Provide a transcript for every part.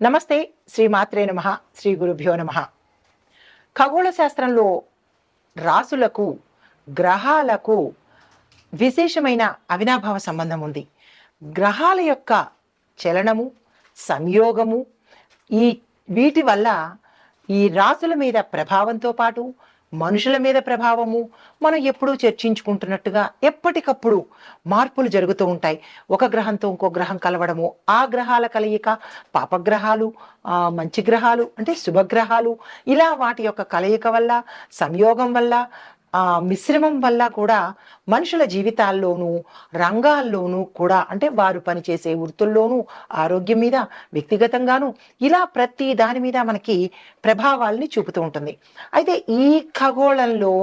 నమస్తే శ్రీ మాత్రే నమ శ్రీ గురుభ్యో నమ. ఖగోళ శాస్త్రంలో రాసులకు గ్రహాలకు విశేషమైన అవినాభావ సంబంధం ఉంది. గ్రహాల యొక్క చలనము సంయోగము ఈ వీటి వల్ల ఈ రాసుల మీద ప్రభావంతో పాటు మనుషుల మీద ప్రభావము మనం ఎప్పుడూ చర్చించుకుంటున్నట్టుగా ఎప్పటికప్పుడు మార్పులు జరుగుతూ ఉంటాయి. ఒక గ్రహంతో ఇంకో గ్రహం కలవడము ఆ గ్రహాల కలయిక పాపగ్రహాలు మంచి గ్రహాలు అంటే శుభగ్రహాలు ఇలా వాటి యొక్క కలయిక వల్ల సంయోగం వల్ల ఆ మిశ్రమం వల్ల కూడా మనుషుల జీవితాల్లోనూ రంగాల్లోనూ కూడా అంటే వారు పనిచేసే వృత్తుల్లోనూ ఆరోగ్యం మీద వ్యక్తిగతంగాను ఇలా ప్రతి దాని మీద మనకి ప్రభావాల్ని చూపుతూ ఉంటుంది. అయితే ఈ ఖగోళంలో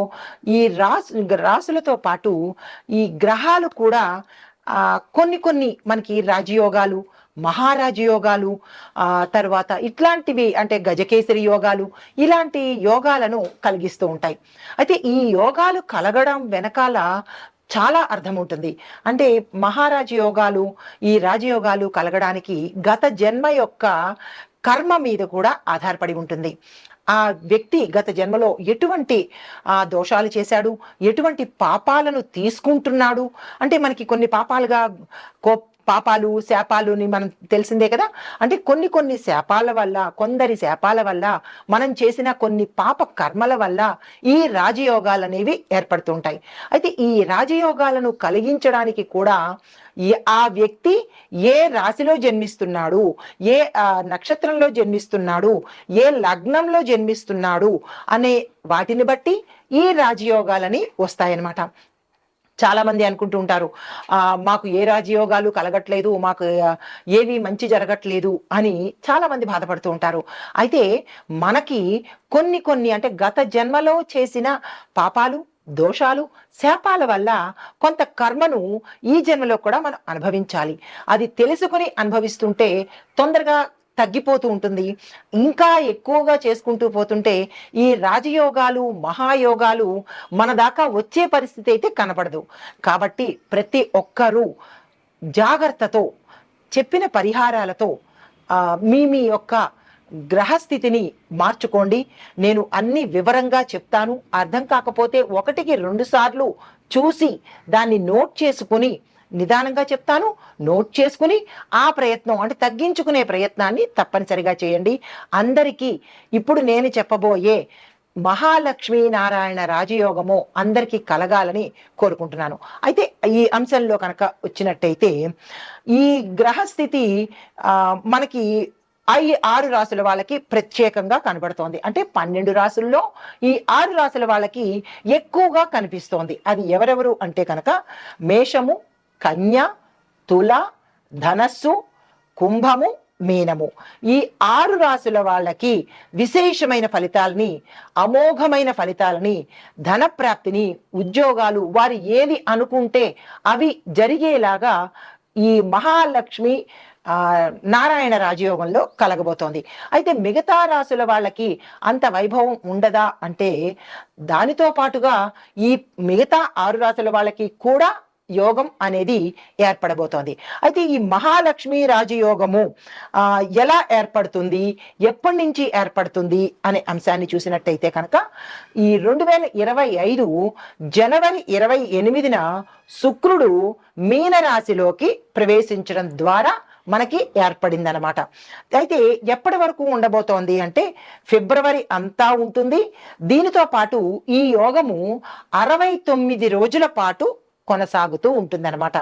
ఈ రాసు రాసులతో పాటు ఈ గ్రహాలు కూడా కొన్ని కొన్ని మనకి రాజయోగాలు మహారాజు యోగాలు తర్వాత ఇట్లాంటివి అంటే గజకేసరి యోగాలు ఇలాంటి యోగాలను కలిగిస్తూ ఉంటాయి. అయితే ఈ యోగాలు కలగడం వెనకాల చాలా అర్థం ఉంటుంది అంటే మహారాజ యోగాలు ఈ రాజయోగాలు కలగడానికి గత జన్మ యొక్క కర్మ మీద కూడా ఆధారపడి ఉంటుంది. ఆ వ్యక్తి గత జన్మలో ఎటువంటి ఆ దోషాలు చేశాడు? ఎటువంటి పాపాలను తీసుకుంటున్నాడు? అంటే మనకి కొన్ని పాపాలుగా కో పాపాలు శాపాలు అని మనం తెలిసిందే కదా? అంటే కొన్ని కొన్ని శాపాల వల్ల కొందరి శాపాల వల్ల మనం చేసిన కొన్ని పాప కర్మల వల్ల ఈ రాజయోగాలు అనేవి ఏర్పడుతుంటాయి. అయితే ఈ రాజయోగాలను కలిగించడానికి కూడా ఆ వ్యక్తి ఏ రాశిలో జన్మిస్తున్నాడు? ఏ ఆ, నక్షత్రంలో జన్మిస్తున్నాడు? ఏ లగ్నంలో జన్మిస్తున్నాడు? అనే వాటిని బట్టి ఈ రాజయోగాలని వస్తాయన్నమాట. చాలా మంది అనుకుంటూ ఉంటారు మాకు ఏ రాజయోగాలు కలగట్లేదు మాకు ఏవి మంచి జరగట్లేదు అని చాలా మంది బాధపడుతూ ఉంటారు. అయితే మనకి కొన్ని కొన్ని అంటే గత జన్మలో చేసిన పాపాలు దోషాలు శాపాల వల్ల కొంత కర్మను ఈ జన్మలో కూడా మనం అనుభవించాలి. అది తెలుసుకుని అనుభవిస్తుంటే తొందరగా తగ్గిపోతూ ఉంటుంది. ఇంకా ఎక్కువగా చేసుకుంటూ పోతుంటే ఈ రాజయోగాలు మహాయోగాలు మన దాకా వచ్చే పరిస్థితి అయితే కనపడదు. కాబట్టి ప్రతి ఒక్కరూ జాగ్రత్తతో చెప్పిన పరిహారాలతో మీ మీ యొక్క గ్రహస్థితిని మార్చుకోండి. నేను అన్ని వివరంగా చెప్తాను. అర్థం కాకపోతే ఒకటికి రెండు సార్లు చూసి దాన్ని నోట్ చేసుకుని నిదానంగా చెప్తాను నోట్ చేసుకుని ఆ ప్రయత్నం అంటే తగ్గించుకునే ప్రయత్నాన్ని తప్పనిసరిగా చేయండి. అందరికీ ఇప్పుడు నేను చెప్పబోయే మహాలక్ష్మీ నారాయణ రాజయోగము అందరికీ కలగాలని కోరుకుంటున్నాను. అయితే ఈ అంశంలో కనుక వచ్చినట్టయితే ఈ గ్రహస్థితి మనకి ఐ ఆరు రాసుల వాళ్ళకి ప్రత్యేకంగా కనబడుతోంది. అంటే పన్నెండు రాసుల్లో ఈ ఆరు రాసుల వాళ్ళకి ఎక్కువగా కనిపిస్తోంది. అది ఎవరెవరు అంటే కనుక మేషము కన్య తుల ధనస్సు కుంభము మీనము. ఈ ఆరు రాసుల వాళ్ళకి విశేషమైన ఫలితాలని అమోఘమైన ఫలితాలని ధనప్రాప్తిని ఉద్యోగాలు వారు ఏది అనుకుంటే అవి జరిగేలాగా ఈ మహాలక్ష్మి నారాయణ రాజయోగంలో కలగబోతోంది. అయితే మిగతా రాసుల వాళ్ళకి అంత వైభవం ఉండదా అంటే దానితో పాటుగా ఈ మిగతా ఆరు రాసుల వాళ్ళకి కూడా యోగం అనేది ఏర్పడబోతోంది. అయితే ఈ మహాలక్ష్మి రాజయోగము ఎలా ఏర్పడుతుంది ఎప్పటి నుంచి ఏర్పడుతుంది అనే అంశాన్ని చూసినట్టయితే కనుక ఈ రెండు వేల ఇరవై ఐదు జనవరి ఇరవై ఎనిమిదిన శుక్రుడు మీనరాశిలోకి ప్రవేశించడం ద్వారా మనకి ఏర్పడిందనమాట అయితే ఎప్పటి వరకు ఉండబోతోంది అంటే ఫిబ్రవరి అంతా ఉంటుంది. దీనితో పాటు ఈ యోగము అరవై తొమ్మిది రోజుల పాటు కొనసాగుతూ ఉంటుందన్నమాట.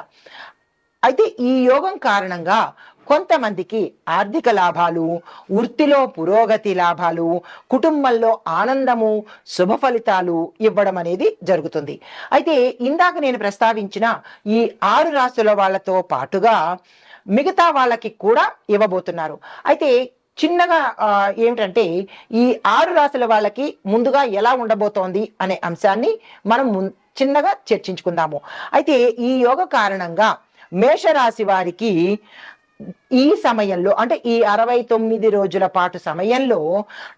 అయితే ఈ యోగం కారణంగా కొంతమందికి ఆర్థిక లాభాలు వృత్తిలో పురోగతి లాభాలు కుటుంబంలో ఆనందము శుభ ఫలితాలు ఇవ్వడం అనేది జరుగుతుంది. అయితే ఇందాక నేను ప్రస్తావించిన ఈ ఆరు రాసుల వాళ్ళతో పాటుగా మిగతా వాళ్ళకి కూడా ఇవ్వబోతున్నారు. అయితే చిన్నగా ఏమిటంటే ఈ ఆరు రాసుల వాళ్ళకి ముందుగా ఎలా ఉండబోతోంది అనే అంశాన్ని మనం ముం- చిన్నగా చర్చించుకుందాము. అయితే ఈ యోగ కారణంగా మేషరాశి వారికి ఈ సమయంలో అంటే ఈ అరవై తొమ్మిది రోజుల పాటు సమయంలో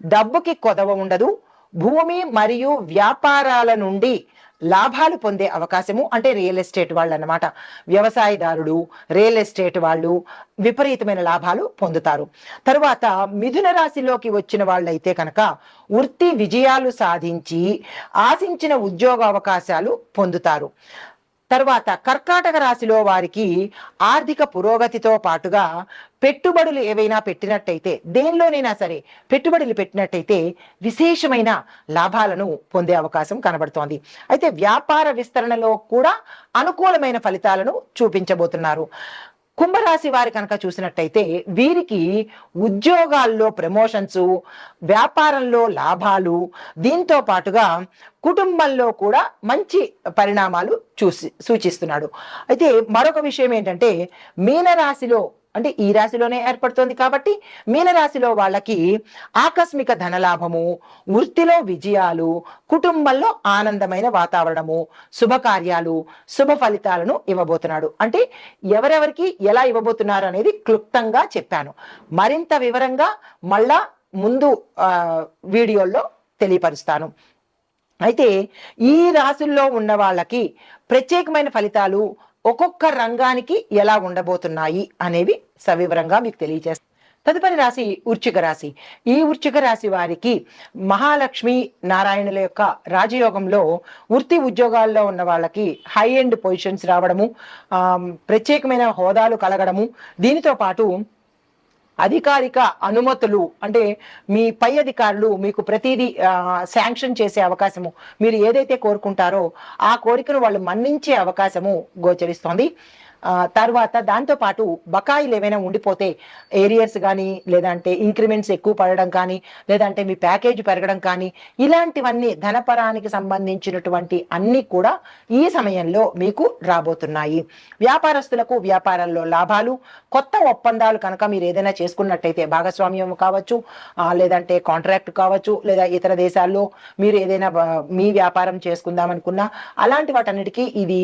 డబ్బుకి కొదవ ఉండదు. భూమి మరియు వ్యాపారాల నుండి లాభాలు పొందే అవకాశము అంటే రియల్ ఎస్టేట్ వాళ్ళు అన్నమాట వ్యవసాయదారుడు రియల్ ఎస్టేట్ వాళ్ళు విపరీతమైన లాభాలు పొందుతారు. తరువాత మిథున రాశిలోకి వచ్చిన వాళ్ళైతే కనుక వృత్తి విజయాలు సాధించి ఆశించిన ఉద్యోగ అవకాశాలు పొందుతారు. తర్వాత కర్కాటక రాశిలో వారికి ఆర్థిక పురోగతితో పాటుగా పెట్టుబడులు ఏవైనా పెట్టినట్టయితే దేనిలోనైనా సరే పెట్టుబడులు పెట్టినట్టయితే విశేషమైన లాభాలను పొందే అవకాశం కనబడుతోంది. అయితే వ్యాపార విస్తరణలో కూడా అనుకూలమైన ఫలితాలను చూపించబోతున్నారు. కుంభరాశి వారి కనుక చూసినట్టయితే వీరికి ఉద్యోగాల్లో ప్రమోషన్స్ వ్యాపారంలో లాభాలు దీంతో పాటుగా కుటుంబంలో కూడా మంచి పరిణామాలు చూసి సూచిస్తున్నాడు. అయితే మరొక విషయం ఏంటంటే మీనరాశిలో అంటే ఈ రాశిలోనే ఏర్పడుతోంది కాబట్టి మీనరాశిలో వాళ్ళకి ఆకస్మిక ధనలాభము వృత్తిలో విజయాలు కుటుంబంలో ఆనందమైన వాతావరణము శుభకార్యాలు శుభ ఫలితాలను ఇవ్వబోతున్నాడు. అంటే ఎవరెవరికి ఎలా ఇవ్వబోతున్నారు అనేది క్లుప్తంగా చెప్పాను. మరింత వివరంగా మళ్ళా ముందు వీడియోల్లో తెలియపరుస్తాను. అయితే ఈ రాశుల్లో ఉన్న వాళ్ళకి ప్రత్యేకమైన ఫలితాలు ఒక్కొక్క రంగానికి ఎలా ఉండబోతున్నాయి అనేవి సవివరంగా మీకు తెలియజేస్తాను తదుపరి రాశి ఉర్చిక రాశి. ఈ ఉర్చిక రాశి వారికి మహాలక్ష్మి నారాయణుల యొక్క రాజయోగంలో వృత్తి ఉద్యోగాల్లో ఉన్న వాళ్ళకి హై ఎండ్ పొజిషన్స్ రావడము ఆ, ప్రత్యేకమైన హోదాలు కలగడము దీనితో పాటు అధికారిక అనుమతులు అంటే మీ పై అధికారులు మీకు ప్రతిదీ శాంక్షన్ చేసే అవకాశము మీరు ఏదైతే కోరుకుంటారో ఆ కోరికను వాళ్ళు మన్నించే అవకాశము గోచరిస్తోంది. తర్వాత దాంతో పాటు బకాయిలు ఏవైనా ఉండిపోతే ఏరియర్స్ కానీ లేదంటే ఇంక్రిమెంట్స్ ఎక్కువ పడడం కానీ లేదంటే మీ ప్యాకేజ్ పెరగడం కానీ ఇలాంటివన్నీ ధనపరానికి సంబంధించినటువంటి అన్ని కూడా ఈ సమయంలో మీకు రాబోతున్నాయి. వ్యాపారస్తులకు వ్యాపారాల్లో లాభాలు కొత్త ఒప్పందాలు కనుక మీరు ఏదైనా చేసుకున్నట్టయితే భాగస్వామ్యం కావచ్చు లేదంటే కాంట్రాక్ట్ కావచ్చు లేదా ఇతర దేశాల్లో మీరు ఏదైనా మీ వ్యాపారం చేసుకుందాం అనుకున్నా అలాంటి వాటన్నిటికీ ఇది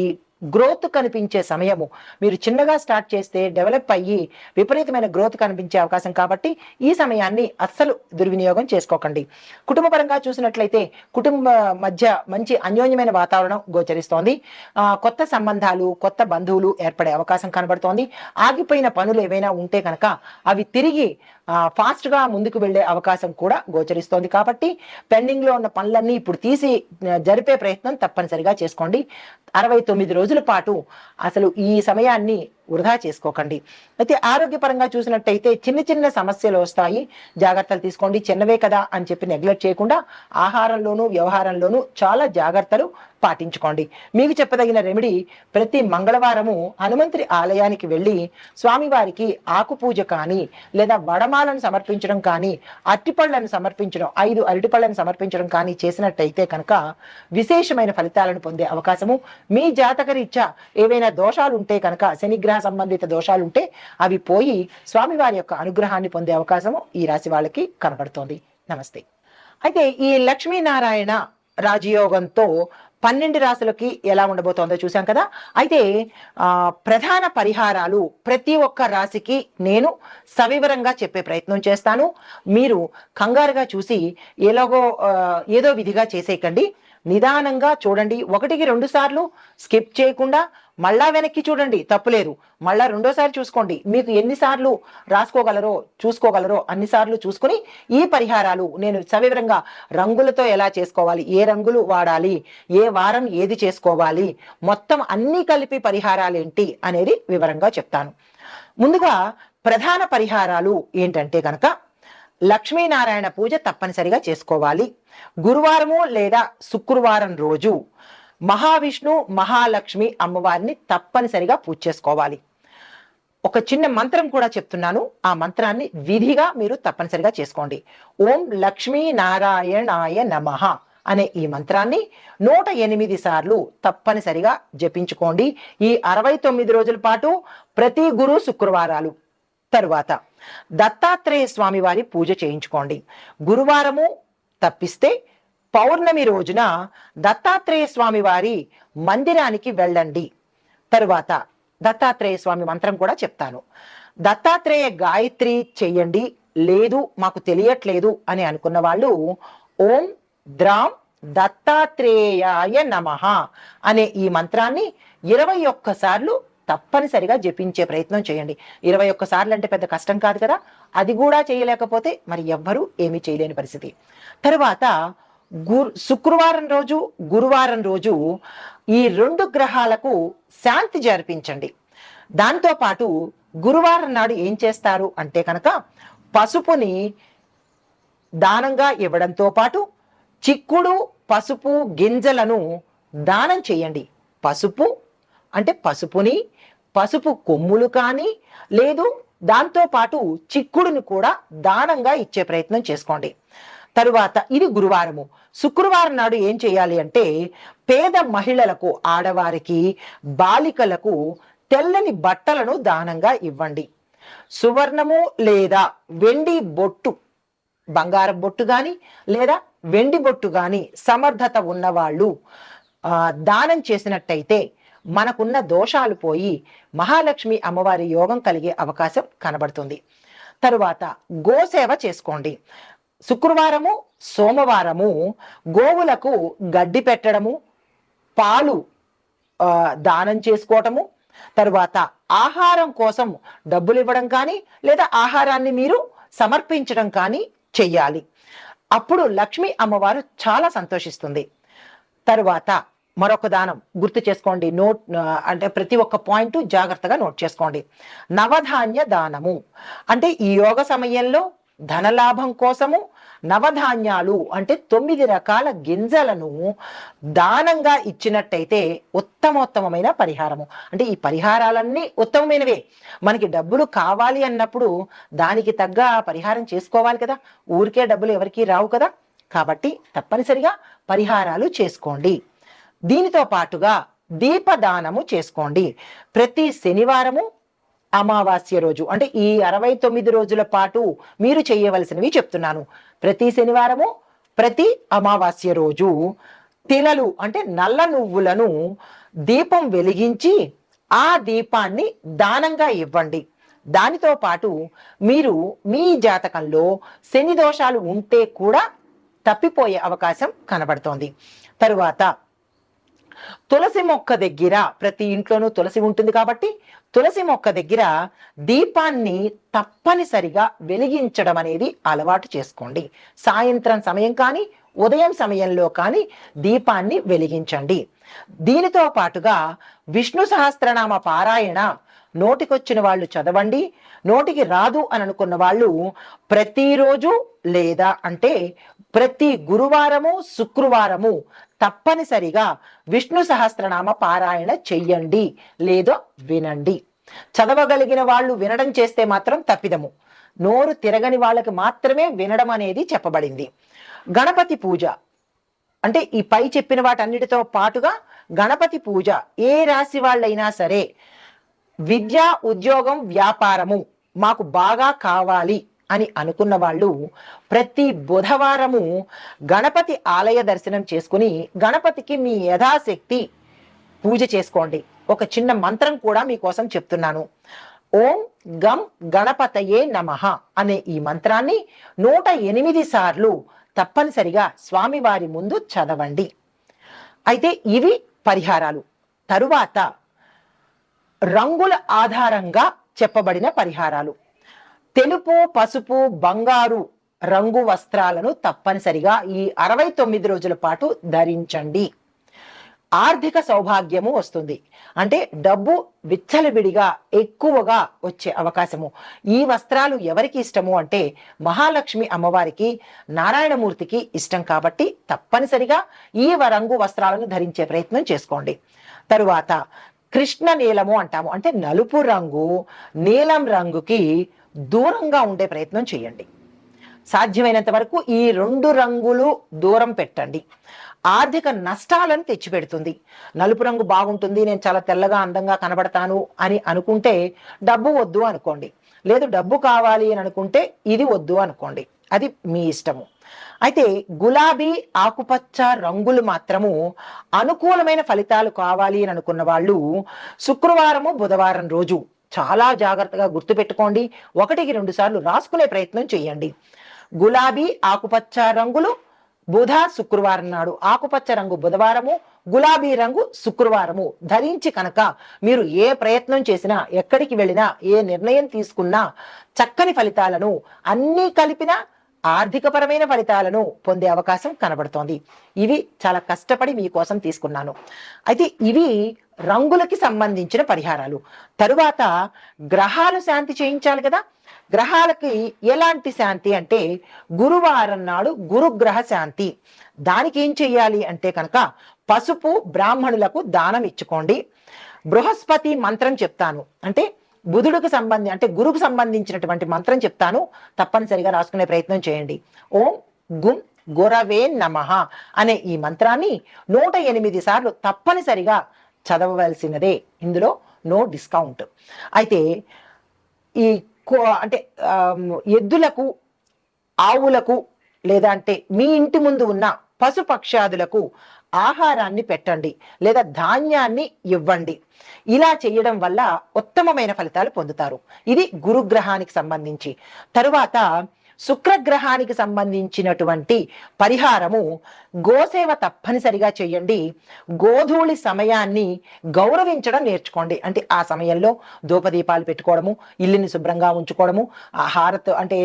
గ్రోత్ కనిపించే సమయము. మీరు చిన్నగా స్టార్ట్ చేస్తే డెవలప్ అయ్యి విపరీతమైన గ్రోత్ కనిపించే అవకాశం కాబట్టి ఈ సమయాన్ని అస్సలు దుర్వినియోగం చేసుకోకండి. కుటుంబపరంగా చూసినట్లయితే కుటుంబ మధ్య మంచి అన్యోన్యమైన వాతావరణం గోచరిస్తోంది. కొత్త సంబంధాలు కొత్త బంధువులు ఏర్పడే అవకాశం కనబడుతోంది. ఆగిపోయిన పనులు ఏవైనా ఉంటే కనుక అవి తిరిగి ఫాస్ట్గా గా ముందుకు వెళ్ళే అవకాశం కూడా గోచరిస్తోంది కాబట్టి పెండింగ్లో ఉన్న పనులన్నీ ఇప్పుడు తీసి జరిపే ప్రయత్నం తప్పనిసరిగా చేసుకోండి. అరవై తొమ్మిది రోజుల పాటు అసలు ఈ సమయాన్ని వృధా చేసుకోకండి. అయితే ఆరోగ్యపరంగా చూసినట్టయితే చిన్న చిన్న సమస్యలు వస్తాయి. జాగ్రత్తలు తీసుకోండి. చిన్నవే కదా అని చెప్పి నెగ్లెక్ట్ చేయకుండా ఆహారంలోనూ వ్యవహారంలోనూ చాలా జాగ్రత్తలు పాటించుకోండి. మీకు చెప్పదగిన రెమెడీ ప్రతి మంగళవారము హనుమంతుడి ఆలయానికి వెళ్ళి స్వామివారికి ఆకుపూజ కానీ లేదా వడమాలను సమర్పించడం కానీ అరటిపళ్ళను సమర్పించడం ఐదు అరటిపళ్ళను సమర్పించడం కానీ చేసినట్టయితే కనుక విశేషమైన ఫలితాలను పొందే అవకాశము. మీ జాతకరీత్యా ఏవైనా దోషాలు ఉంటే కనుక శనిగ్రహ సంబంధిత దోషాలు ఉంటే అవి పోయి స్వామివారి యొక్క అనుగ్రహాన్ని పొందే అవకాశము ఈ రాశి వాళ్ళకి కనబడుతోంది. నమస్తే. అయితే ఈ లక్ష్మీనారాయణ రాజయోగంతో పన్నెండు రాశులకి ఎలా ఉండబోతోందో చూసాం కదా. అయితే ప్రధాన పరిహారాలు ప్రతి ఒక్క రాశికి నేను సవివరంగా చెప్పే ప్రయత్నం చేస్తాను. మీరు కంగారుగా చూసి ఎలాగో ఏదో విధిగా చేసేయకండి. నిదానంగా చూడండి. ఒకటికి రెండు సార్లు స్కిప్ చేయకుండా మళ్ళా వెనక్కి చూడండి. తప్పులేదు. మళ్ళా రెండోసారి చూసుకోండి. మీకు ఎన్నిసార్లు రాసుకోగలరో చూసుకోగలరో అన్నిసార్లు చూసుకుని ఈ పరిహారాలు నేను సవివరంగా రంగులతో ఎలా చేసుకోవాలి ఏ రంగులు వాడాలి ఏ వారం ఏది చేసుకోవాలి మొత్తం అన్నీ కలిపి పరిహారాలు ఏంటి అనేది వివరంగా చెప్తాను. ముందుగా ప్రధాన పరిహారాలు ఏంటంటే కనుక లక్ష్మీనారాయణ పూజ తప్పనిసరిగా చేసుకోవాలి. గురువారము లేదా శుక్రవారం రోజు మహావిష్ణు మహాలక్ష్మి అమ్మవారిని తప్పనిసరిగా పూజ చేసుకోవాలి. ఒక చిన్న మంత్రం కూడా చెప్తున్నాను. ఆ మంత్రాన్ని విధిగా మీరు తప్పనిసరిగా చేసుకోండి. ఓం లక్ష్మీ నారాయణాయ నమః అనే ఈ మంత్రాన్ని నూట ఎనిమిది సార్లు తప్పనిసరిగా జపించుకోండి. ఈ అరవై తొమ్మిది రోజుల పాటు ప్రతి గురు శుక్రవారాలు. తరువాత దత్తాత్రేయ స్వామివారి పూజ చేయించుకోండి. గురువారము తప్పిస్తే పౌర్ణమి రోజున దత్తాత్రేయ స్వామి వారి మందిరానికి వెళ్ళండి. తరువాత దత్తాత్రేయ స్వామి మంత్రం కూడా చెప్తాను. దత్తాత్రేయ గాయత్రి చెయ్యండి లేదు మాకు తెలియట్లేదు అని అనుకున్న వాళ్ళు ఓం ద్రాం దత్తాత్రేయాయ నమః అనే ఈ మంత్రాన్ని ఇరవై ఒక్కసార్లు తప్పనిసరిగా జపించే ప్రయత్నం చేయండి. ఇరవై ఒక్కసార్లు అంటే పెద్ద కష్టం కాదు కదా? అది కూడా చేయలేకపోతే మరి ఎవ్వరూ ఏమీ చేయలేని పరిస్థితి. తరువాత గురు శుక్రవారం రోజు గురువారం రోజు ఈ రెండు గ్రహాలకు శాంతి జరిపించండి. దాంతో పాటు గురువారం నాడు ఏం చేస్తారు అంటే కనుక పసుపుని దానంగా ఇవ్వడంతో పాటు చిక్కుడు పసుపు గింజలను దానం చేయండి. పసుపు అంటే పసుపుని పసుపు కొమ్ములు కానీ లేదు దాంతో పాటు చిక్కుడుని కూడా దానంగా ఇచ్చే ప్రయత్నం చేసుకోండి. తరువాత ఇది గురువారము. శుక్రవారం నాడు ఏం చేయాలి అంటే పేద మహిళలకు ఆడవారికి బాలికలకు తెల్లని బట్టలను దానంగా ఇవ్వండి. సువర్ణము లేదా వెండి బొట్టు బంగారం బొట్టు కానీ లేదా వెండి బొట్టు కానీ సమర్థత ఉన్నవాళ్ళు దానం చేసినట్టయితే మనకున్న దోషాలు పోయి మహాలక్ష్మి అమ్మవారి యోగం కలిగే అవకాశం కనబడుతుంది. తరువాత గోసేవ చేసుకోండి. శుక్రవారము సోమవారము గోవులకు గడ్డి పెట్టడము పాలు దానం చేసుకోవటము తరువాత ఆహారం కోసం డబ్బులు ఇవ్వడం కానీ లేదా ఆహారాన్ని మీరు సమర్పించడం కానీ చెయ్యాలి. అప్పుడు లక్ష్మి అమ్మవారు చాలా సంతోషిస్తుంది. తరువాత మరొక దానం గుర్తు చేసుకోండి. నోట్ అంటే ప్రతి ఒక్క పాయింట్ జాగ్రత్తగా నోట్ చేసుకోండి. నవధాన్య దానము. అంటే ఈ యోగ సమయంలో ధనలాభం కోసము నవధాన్యాలు అంటే తొమ్మిది రకాల గింజలను దానంగా ఇచ్చినట్టయితే ఉత్తమోత్తమైన పరిహారము. అంటే ఈ పరిహారాలన్నీ ఉత్తమమైనవే. మనకి డబ్బులు కావాలి అన్నప్పుడు దానికి తగ్గ పరిహారం చేసుకోవాలి కదా. ఊరికే డబ్బులు ఎవరికీ రావు కదా. కాబట్టి తప్పనిసరిగా పరిహారాలు చేసుకోండి. దీనితో పాటుగా దీపదానము చేసుకోండి. ప్రతి శనివారము అమావాస్య రోజు అంటే ఈ అరవై తొమ్మిది రోజుల పాటు మీరు చేయవలసినవి చెప్తున్నాను. ప్రతి శనివారము ప్రతి అమావాస్య రోజు తిలలు అంటే నల్ల నువ్వులను దీపం వెలిగించి ఆ దీపాన్ని దానంగా ఇవ్వండి. దానితో పాటు మీరు మీ జాతకంలో శని దోషాలు ఉంటే కూడా తప్పిపోయే అవకాశం కనబడుతోంది. తరువాత తులసి మొక్క దగ్గర ప్రతి ఇంట్లోనూ తులసి ఉంటుంది కాబట్టి తులసి మొక్క దగ్గర దీపాన్ని తప్పనిసరిగా వెలిగించడం అనేది అలవాటు చేసుకోండి. సాయంత్రం సమయం కానీ ఉదయం సమయంలో కానీ దీపాన్ని వెలిగించండి. దీనితో పాటుగా విష్ణు సహస్రనామ పారాయణ నోటికొచ్చిన వాళ్ళు చదవండి నోటికి రాదు అని అనుకున్న వాళ్ళు ప్రతిరోజు లేదా అంటే ప్రతి గురువారము శుక్రవారము తప్పనిసరిగా విష్ణు సహస్రనామ పారాయణ చెయ్యండి లేదా వినండి. చదవగలిగిన వాళ్ళు వినడం చేస్తే మాత్రం తప్పిదము. నోరు తిరగని వాళ్ళకి మాత్రమే వినడం అనేది చెప్పబడింది. గణపతి పూజ. అంటే ఈ పై చెప్పిన వాటన్నిటితో పాటుగా గణపతి పూజ. ఏ రాశి వాళ్ళైనా సరే విద్య ఉద్యోగం వ్యాపారము మాకు బాగా కావాలి అని అనుకున్న వాళ్ళు ప్రతి బుధవారము గణపతి ఆలయ దర్శనం చేసుకుని గణపతికి మీ యథాశక్తి పూజ చేసుకోండి. ఒక చిన్న మంత్రం కూడా మీకోసం చెప్తున్నాను. ఓం గం గణపతయే నమః అనే ఈ మంత్రాన్ని నూట ఎనిమిది సార్లు తప్పనిసరిగా స్వామివారి ముందు చదవండి. అయితే ఇవి పరిహారాలు. తరువాత రంగుల ఆధారంగా చెప్పబడిన పరిహారాలు. తెలుపు పసుపు బంగారు రంగు వస్త్రాలను తప్పనిసరిగా ఈ అరవై తొమ్మిది రోజుల పాటు ధరించండి. ఆర్థిక సౌభాగ్యము వస్తుంది. అంటే డబ్బు విచ్చలవిడిగా ఎక్కువగా వచ్చే అవకాశము. ఈ వస్త్రాలు ఎవరికి ఇష్టము అంటే మహాలక్ష్మి అమ్మవారికి నారాయణమూర్తికి ఇష్టం కాబట్టి తప్పనిసరిగా ఈ రంగు వస్త్రాలను ధరించే ప్రయత్నం చేసుకోండి. తరువాత కృష్ణ నీలము అంటాము. అంటే నలుపు రంగు నీలం రంగుకి దూరంగా ఉండే ప్రయత్నం చేయండి. సాధ్యమైనంత వరకు ఈ రెండు రంగులు దూరం పెట్టండి. ఆర్థిక నష్టాలను తెచ్చిపెడుతుంది. నలుపు రంగు బాగుంటుంది నేను చాలా తెల్లగా అందంగా కనబడతాను అని అనుకుంటే డబ్బు వద్దు అనుకోండి. లేదు డబ్బు కావాలి అని అనుకుంటే ఇది వద్దు అనుకోండి. అది మీ ఇష్టము. అయితే గులాబీ ఆకుపచ్చ రంగులు మాత్రము అనుకూలమైన ఫలితాలు కావాలి అని అనుకున్న వాళ్ళు శుక్రవారము బుధవారం రోజు చాలా జాగ్రత్తగా గుర్తుపెట్టుకోండి. ఒకటికి రెండు సార్లు రాసుకునే ప్రయత్నం చేయండి. గులాబీ ఆకుపచ్చ రంగులు బుధ శుక్రవారం నాడు ఆకుపచ్చ రంగు బుధవారము గులాబీ రంగు శుక్రవారము. ధరించి కనుక మీరు ఏ ప్రయత్నం చేసినా ఎక్కడికి వెళ్ళినా ఏ నిర్ణయం తీసుకున్నా చక్కని ఫలితాలను అన్నీ కలిపినా ఆర్థికపరమైన ఫలితాలను పొందే అవకాశం కనబడుతోంది. ఇవి చాలా కష్టపడి మీకోసం తీసుకున్నాను. అయితే ఇవి రంగులకి సంబంధించిన పరిహారాలు. తరువాత గ్రహాలు శాంతి చేయించాలి కదా? గ్రహాలకి ఎలాంటి శాంతి అంటే గురువారం నాడు గురుగ్రహ శాంతి. దానికి ఏం చెయ్యాలి అంటే కనుక పసుపు బ్రాహ్మణులకు దానం ఇచ్చుకోండి. బృహస్పతి మంత్రం చెప్తాను. అంటే బుధుడికి సంబంధి అంటే గురుకు సంబంధించినటువంటి మంత్రం చెప్తాను. తప్పనిసరిగా రాసుకునే ప్రయత్నం చేయండి. ఓం గుం గురవే నమః అనే ఈ మంత్రాన్ని నూట ఎనిమిది సార్లు తప్పనిసరిగా చదవవలసినదే. ఇందులో నో డిస్కౌంట్. అయితే ఈ కో- అంటే ఎద్దులకు ఆవులకు లేదా అంటే మీ ఇంటి ముందు ఉన్న పశుపక్షాదులకు ఆహారాన్ని పెట్టండి లేదా ధాన్యాన్ని ఇవ్వండి. ఇలా చేయడం వల్ల ఉత్తమమైన ఫలితాలు పొందుతారు. ఇది గురుగ్రహానికి సంబంధించి. తరువాత శుక్రగ్రహానికి సంబంధించినటువంటి పరిహారము గోసేవ తప్పనిసరిగా చేయండి. గోధూళి సమయాన్ని గౌరవించడం నేర్చుకోండి. అంటే ఆ సమయంలో ధూపదీపాలు పెట్టుకోవడము ఇల్లుని శుభ్రంగా ఉంచుకోవడము ఆహారత అంటే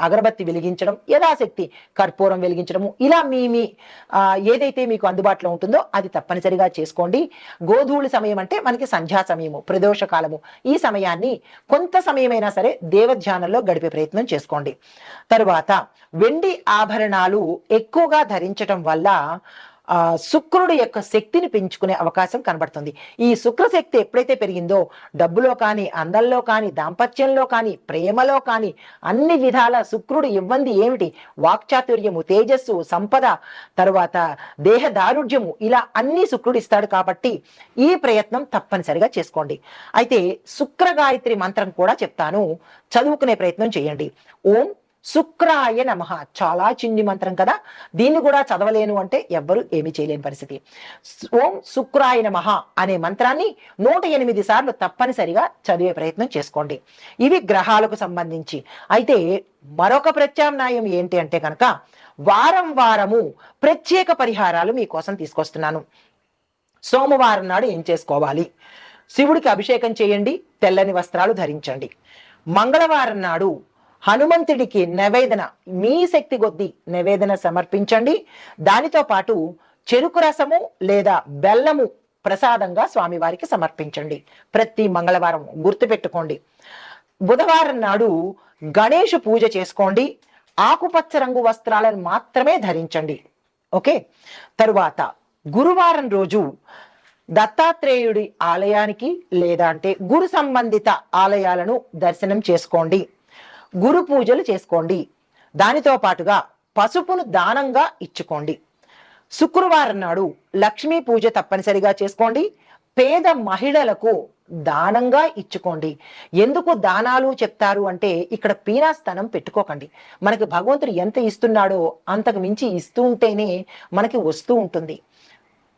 అగరబత్తి వెలిగించడం యథాశక్తి కర్పూరం వెలిగించడము ఇలా మీ మీ ఏదైతే మీకు అందుబాటులో ఉంటుందో అది తప్పనిసరిగా చేసుకోండి. గోధూళి సమయం అంటే మనకి సంధ్యా సమయము ప్రదోష కాలము. ఈ సమయాన్ని కొంత సమయమైనా సరే దేవధ్యానంలో గడిపే ప్రయత్నం చేసుకోండి. తరువాత వెండి ఆభరణాలు ఎక్కువగా ధరించటం వల్ల శుక్రుడు యొక్క శక్తిని పెంచుకునే అవకాశం కనబడుతుంది. ఈ శుక్ర శక్తి ఎప్పుడైతే పెరిగిందో డబ్బులో కానీ అందంలో కానీ దాంపత్యంలో కానీ ప్రేమలో కానీ అన్ని విధాల శుక్రుడు ఇవ్వంది ఏమిటి? వాక్చాతుర్యము తేజస్సు సంపద తరువాత దేహ దారుఢ్యము ఇలా అన్ని శుక్రుడు ఇస్తాడు కాబట్టి ఈ ప్రయత్నం తప్పనిసరిగా చేసుకోండి. అయితే శుక్ర గాయత్రి మంత్రం కూడా చెప్తాను. చదువుకునే ప్రయత్నం చేయండి. ఓం శుక్రాయ నమ. చాలా చిన్ని మంత్రం కదా. దీన్ని కూడా చదవలేను అంటే ఎవ్వరు ఏమీ చేయలేని పరిస్థితి. ఓం శుక్రాయ నమ అనే మంత్రాన్ని నూట ఎనిమిది సార్లు తప్పనిసరిగా చదివే ప్రయత్నం చేసుకోండి. ఇవి గ్రహాలకు సంబంధించి. అయితే మరొక ప్రత్యామ్నాయం ఏంటి అంటే కనుక వారం వారము ప్రత్యేక పరిహారాలు మీకోసం తీసుకొస్తున్నాను. సోమవారం నాడు ఏం చేసుకోవాలి? శివుడికి అభిషేకం చేయండి తెల్లని వస్త్రాలు ధరించండి. మంగళవారం నాడు హనుమంతుడికి నివేదన మీ శక్తి కొద్దీ నివేదన సమర్పించండి. దానితో పాటు చెరుకు రసము లేదా బెల్లము ప్రసాదంగా స్వామివారికి సమర్పించండి. ప్రతి మంగళవారం గుర్తుపెట్టుకోండి. బుధవారం నాడు గణేష్ పూజ చేసుకోండి. ఆకుపచ్చ రంగు వస్త్రాలను మాత్రమే ధరించండి. ఓకే? తరువాత గురువారం రోజు దత్తాత్రేయుడి ఆలయానికి లేదా అంటే గురు సంబంధిత ఆలయాలను దర్శనం చేసుకోండి. గురు పూజలు చేసుకోండి. దానితో పాటుగా పసుపును దానంగా ఇచ్చుకోండి. శుక్రవారం నాడు లక్ష్మీ పూజ తప్పనిసరిగా చేసుకోండి. పేద మహిళలకు దానంగా ఇచ్చుకోండి. ఎందుకు దానాలు చెప్తారు అంటే ఇక్కడ పీనాస్థానం పెట్టుకోకండి. మనకి భగవంతుడు ఎంత ఇస్తున్నాడో అంతకు మించి ఇస్తూ ఉంటేనే మనకి వస్తూ ఉంటుంది.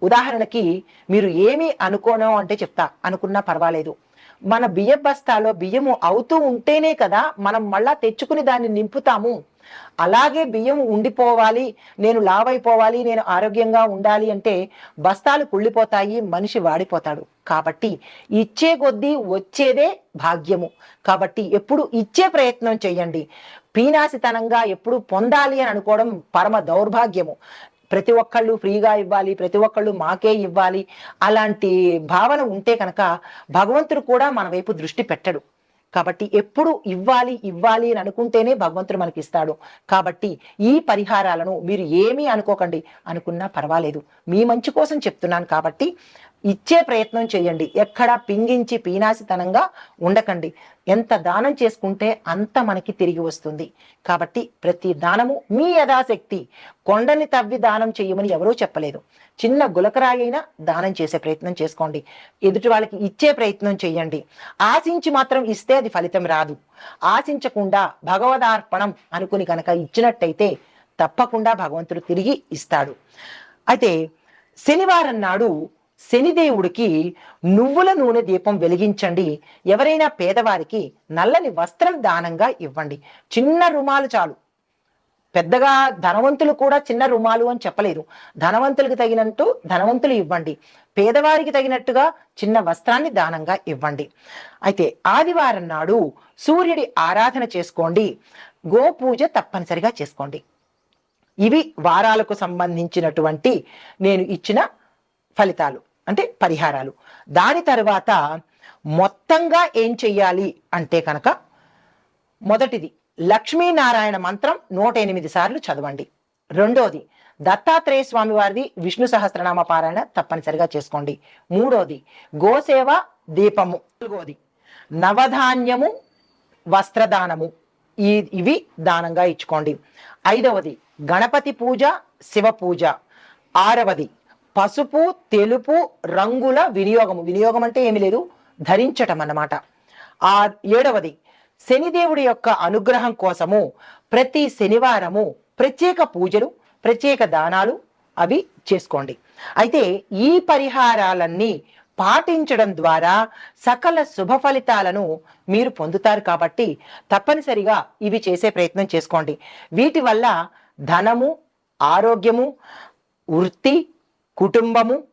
ఉదాహరణకి మీరు ఏమీ అనుకోను అంటే చెప్తా. అనుకున్నా పర్వాలేదు. మన బియ్య బస్తాలో బియ్యము అవుతూ ఉంటేనే కదా మనం మళ్ళా తెచ్చుకుని దాన్ని నింపుతాము. అలాగే బియ్యం ఉండిపోవాలి నేను లావైపోవాలి నేను ఆరోగ్యంగా ఉండాలి అంటే బస్తాలు కుళ్ళిపోతాయి మనిషి వాడిపోతాడు. కాబట్టి ఇచ్చే కొద్దీ వచ్చేదే భాగ్యము. కాబట్టి ఎప్పుడు ఇచ్చే ప్రయత్నం చేయండి. పీనాసితనంగా ఎప్పుడు పొందాలి అని అనుకోవడం పరమ దౌర్భాగ్యము. ప్రతి ఒక్కళ్ళు ఫ్రీగా ఇవ్వాలి ప్రతి ఒక్కళ్ళు మాకే ఇవ్వాలి అలాంటి భావన ఉంటే కనుక భగవంతుడు కూడా మన వైపు దృష్టి పెట్టడు. కాబట్టి ఎప్పుడు ఇవ్వాలి ఇవ్వాలి అని అనుకుంటేనే భగవంతుడు మనకి ఇస్తాడు కాబట్టి ఈ పరిహారాలను మీరు ఏమీ అనుకోకండి. అనుకున్నా పర్వాలేదు. మీ మంచి కోసం చెప్తున్నాను కాబట్టి ఇచ్చే ప్రయత్నం చేయండి. ఎక్కడ పింగించి పీనాసితనంగా ఉండకండి. ఎంత దానం చేసుకుంటే అంత మనకి తిరిగి వస్తుంది. కాబట్టి ప్రతి దానము మీ యథాశక్తి. కొండని తవ్వి దానం చేయమని ఎవరూ చెప్పలేదు. చిన్న గులకరాయి అయినా దానం చేసే ప్రయత్నం చేసుకోండి. ఎదుటి వాళ్ళకి ఇచ్చే ప్రయత్నం చేయండి. ఆశించి మాత్రం ఇస్తే అది ఫలితం రాదు. ఆశించకుండా భగవదార్పణం అనుకుని కనుక ఇచ్చినట్టయితే తప్పకుండా భగవంతుడు తిరిగి ఇస్తాడు. అయితే శనివారం నాడు శనిదేవుడికి నువ్వుల నూనె దీపం వెలిగించండి. ఎవరైనా పేదవారికి నల్లని వస్త్రం దానంగా ఇవ్వండి. చిన్న రుమాలు చాలు. పెద్దగా ధనవంతులు కూడా చిన్న రుమాలు అని చెప్పలేరు. ధనవంతులకు తగినట్టు ధనవంతులు ఇవ్వండి. పేదవారికి తగినట్టుగా చిన్న వస్త్రాన్ని దానంగా ఇవ్వండి. అయితే ఆదివారం నాడు సూర్యుడి ఆరాధన చేసుకోండి. గోపూజ తప్పనిసరిగా చేసుకోండి. ఇవి వారాలకు సంబంధించినటువంటి నేను ఇచ్చిన ఫలితాలు. అంటే పరిహారాలు. దాని తర్వాత మొత్తంగా ఏం చెయ్యాలి అంటే కనుక మొదటిది లక్ష్మీనారాయణ మంత్రం నూట ఎనిమిది సార్లు చదవండి. రెండోది దత్తాత్రేయ స్వామి వారిది విష్ణు సహస్రనామ పారాయణ తప్పనిసరిగా చేసుకోండి. మూడోది గోసేవ దీపము. నాలుగోది నవధాన్యము వస్త్రదానము. ఈ ఇవి దానంగా ఇచ్చుకోండి. ఐదవది గణపతి పూజ శివ పూజ. ఆరవది పసుపు తెలుపు రంగుల వినియోగము. వినియోగం అంటే ఏమి లేదు ధరించటం అన్నమాట. ఆ ఏడవది శనిదేవుడి యొక్క అనుగ్రహం కోసము ప్రతి శనివారము ప్రత్యేక పూజలు ప్రత్యేక దానాలు అవి చేసుకోండి. అయితే ఈ పరిహారాలన్నీ పాటించడం ద్వారా సకల శుభ ఫలితాలను మీరు పొందుతారు కాబట్టి తప్పనిసరిగా ఇవి చేసే ప్రయత్నం చేసుకోండి. వీటి వల్ల ధనము ఆరోగ్యము వృత్తి కుటుంబము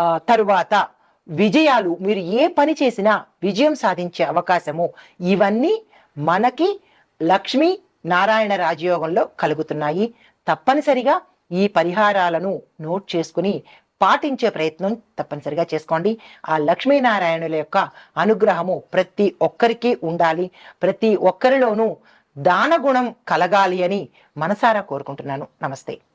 తరువాత విజయాలు మీరు ఏ పని చేసినా విజయం సాధించే అవకాశము. ఇవన్నీ మనకి లక్ష్మీ నారాయణ రాజయోగంలో కలుగుతున్నాయి. తప్పనిసరిగా ఈ పరిహారాలను నోట్ చేసుకుని పాటించే ప్రయత్నం తప్పనిసరిగా చేసుకోండి. ఆ లక్ష్మీనారాయణుల యొక్క అనుగ్రహము ప్రతి ఒక్కరికి ఉండాలి. ప్రతి ఒక్కరిలోనూ దానగుణం కలగాలి అని మనసారా కోరుకుంటున్నాను. నమస్తే.